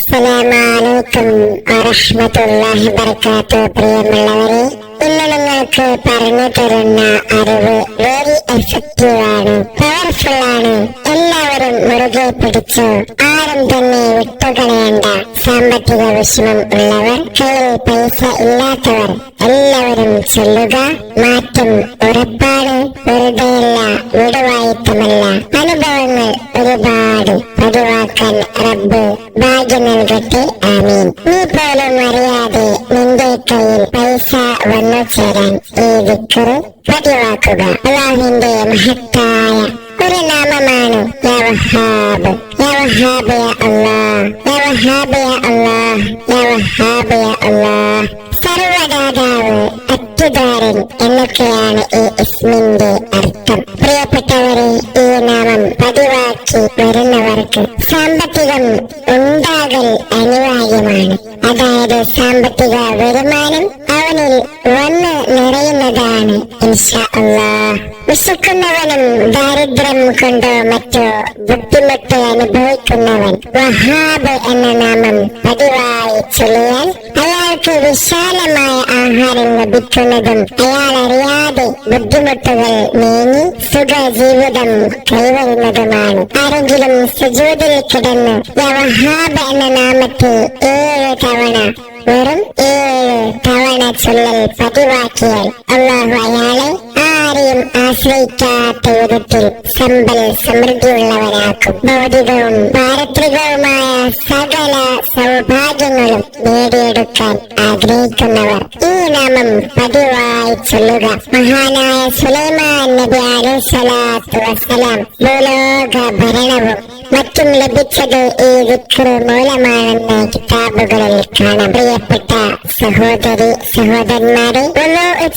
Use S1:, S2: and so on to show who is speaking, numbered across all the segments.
S1: അസ്സലാമലൈക്കും വറഹ്മത്തുള്ളാഹി വബറകാത്തു. പ്രിയമുള്ളവരെ ഇന്ന് നിങ്ങൾക്ക് പറഞ്ഞു തരുന്ന അറിവ് വെരി എഫക്റ്റീവ് ആണ്. എല്ലാവരും മുറുകെ പിടിച്ച് ആരും തന്നെ വിട്ടുകളയേണ്ട സാമ്പത്തിക വിഷമം ഉള്ളവർ കയ്യിൽ പൈസ ഇല്ലാത്തവർ എല്ലാവരും ചെല്ലുക മാറ്റം ഉറപ്പാണ്. വെറുതെയല്ല വിടുവായിത്തമല്ല അനുഭവങ്ങൾ ഒരുപാട് പതിവാക്കാൻ റബ്ബ് ഭാഗ്യം നൽകട്ടെ. ആമീൻ. നീ പോലും അറിയാതെ നിന്റെ കയ്യിൽ പൈസ വന്നു ചേരാൻ ഈ ദിക്കറ് പതിവാക്കുക. അള്ളാഹുവിന്റെ മഹത്തായ ഒരു നാമമാണ് യാ വഹാബ് യാ വഹാബ് യാ അല്ലാഹ് യാ വഹാബ് യാ അല്ലാഹ് സർവദാതാവ് അത്യുദാരൻ എന്നൊക്കെയാണ് ഈ ഇസ്മിന്റെ അർത്ഥം. പ്രിയപ്പെട്ടവരെ ഈ നാമം പതിവാക്കി വരുന്നവർക്ക് സാമ്പത്തികം ഉണ്ടാകൽ അനിവാര്യമാണ്. അതായത് സാമ്പത്തിക വരുമാനം അവനിൽ വന്ന് നിറയുന്നതാണ് ഇൻഷാ അല്ലാഹ്. വിശക്കുന്നവനും ദാരിദ്ര്യം കൊണ്ട് മറ്റു ബുദ്ധിമുട്ട് അനുഭവിക്കുന്നവൻ വഹാബ് എന്ന നാമം പതിവായി ചൊല്ലിയാൽ അയാൾക്ക് വിശാലമായ ആഹാരം ലഭിക്കുന്നതും അയാൾ അറിയാതെ ബുദ്ധിമുട്ടുകൾ നീങ്ങി സുഖ ജീവിതം കൈവരുന്നതുമാണ്. ആരെങ്കിലും സുജൂതിൽ കിടന്ന് വഹാബ് എന്ന നാമത്തെ ഏഴ് തവണ വെറും ഏഴ് തവണ ചൊല്ലൽ പതിവാക്കിയാൽ അള്ളാഹു അയാളെ ആരെയും ആശ്രയിക്കാത്ത വിധത്തിൽ സമ്പൽ സമൃദ്ധിയുള്ളവരാക്കും. ഭൗതികവും പാരത്രികവുമായ സകല സൗഭാഗ്യങ്ങളും നേടിയെടുക്കാൻ ആഗ്രഹിക്കുന്നവർ ഈ നാമം പതിവായി ചൊല്ലുക. മഹാനായ സുലൈമാൻ നബി അലൈഹി സ്വലാത്തു വസ്സലാം ഭൂലോക ഭരണവും മറ്റും ലഭിച്ചത് ഈ വിക്ര് മൂലമാണെന്ന് കിതാബുകളിൽ കാണാം. പ്രിയപ്പെട്ട സഹോദരി സഹോദരന്മാരെ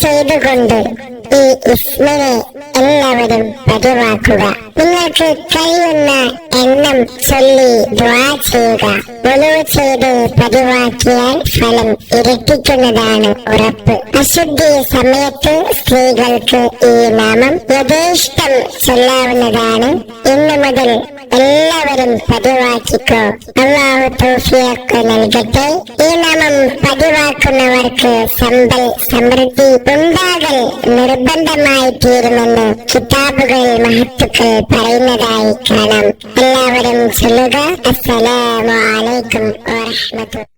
S1: ചെയ്തുകൊണ്ട് ഈ ഇസ്മനെ എല്ലാവരും പതിവാക്കുക. നിങ്ങൾക്ക് കഴിയുന്ന എണ്ണം ചൊല്ലി ദ്വാ ചെയ്യുക. ഒലിവ് ചെയ്ത് പതിവാക്കിയാൽ ഫലം ഇരട്ടിക്കുന്നതാണ് ഉറപ്പ്. അശുദ്ധി സമയത്ത് സ്ത്രീകൾക്ക് ഈ നാമം യഥേഷ്ടം ചൊല്ലാവുന്നതാണ്. ഇന്നു മുതൽ എല്ലാവരും പതിവാക്കിക്കോ. അള്ളാഹു തോഫിയൊക്കെ നൽകട്ടെ. ഈ നാമം പതിവാക്കുന്നവർക്ക് സമ്പൽ സമൃദ്ധി ഉണ്ടാകൽ നിർബന്ധമായി തീരുമെന്ന് കിതാബുകൾ മഹത്തുക്കൾ പറയുന്നതായി കാണാം. എല്ലാവരും ചൊല്ലുക. അസ്സലാമലൈക്കും വാഹമത്തു